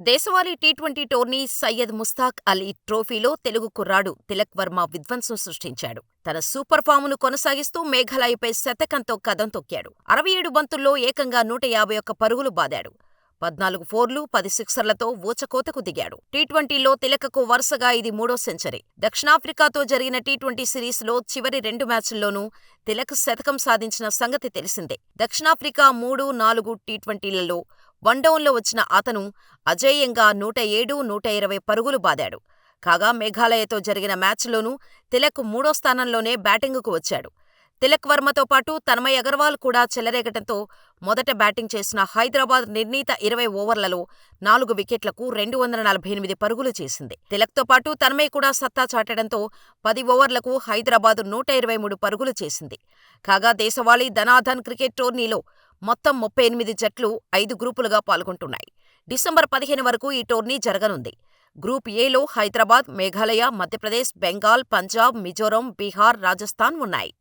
దేశవాళీ T twenty tourney Syed Mushtaq Ali ట్రోఫీలో తెలుగు కుర్రాడు తిలక్ వర్మ విధ్వంసం సృష్టించాడు. తన సూపర్ ఫామును కొనసాగిస్తూ మేఘాలయపై శతకంతో కదం తొక్కాడు. అరవై ఏడు బంతుల్లో ఏకంగా నూట యాభై ఒక్క పరుగులు బాదాడు. పద్నాలుగు ఫోర్లు, పది సిక్సర్లతో ఊచకోతకు దిగాడు. టీ ట్వంటీలో తిలకకు వరుసగా ఇది మూడో సెంచరీ. దక్షిణాఫ్రికాతో జరిగిన టీ ట్వంటీ సిరీస్లో చివరి రెండు మ్యాచ్ల్లోనూ తిలక్ శతకం సాధించిన సంగతి తెలిసిందే. దక్షిణాఫ్రికా మూడు, నాలుగు టీ ట్వంటీలలో వన్డౌన్లో వచ్చిన అతను అజేయంగా నూట ఏడు, నూట ఇరవై పరుగులు బాదాడు. కాగా మేఘాలయతో జరిగిన మ్యాచ్లోనూ తిలక్ మూడో స్థానంలోనే బ్యాటింగుకు వచ్చాడు. తిలక్ వర్మతో పాటు తన్మయ్ అగర్వాల్ కూడా చెలరేగడంతో మొదట బ్యాటింగ్ చేసిన హైదరాబాద్ నిర్ణీత ఇరవై ఓవర్లలో నాలుగు వికెట్లకు రెండు వందల నలభై ఎనిమిది పరుగులు చేసింది. తిలక్తో పాటు తన్మయ్ కూడా సత్తా చాటడంతో పది ఓవర్లకు హైదరాబాద్ నూట ఇరవై మూడు పరుగులు చేసింది. కాగా దేశవాళీ ధనాధన్ క్రికెట్ టోర్నీలో మొత్తం ముప్పై ఎనిమిది జట్లు ఐదు గ్రూపులుగా పాల్గొంటున్నాయి. డిసెంబర్ పదిహేను వరకు ఈ టోర్నీ జరగనుంది. గ్రూప్ ఏలో హైదరాబాద్, మేఘాలయ, మధ్యప్రదేశ్, బెంగాల్, పంజాబ్, మిజోరం, బీహార్, రాజస్థాన్ ఉన్నాయి.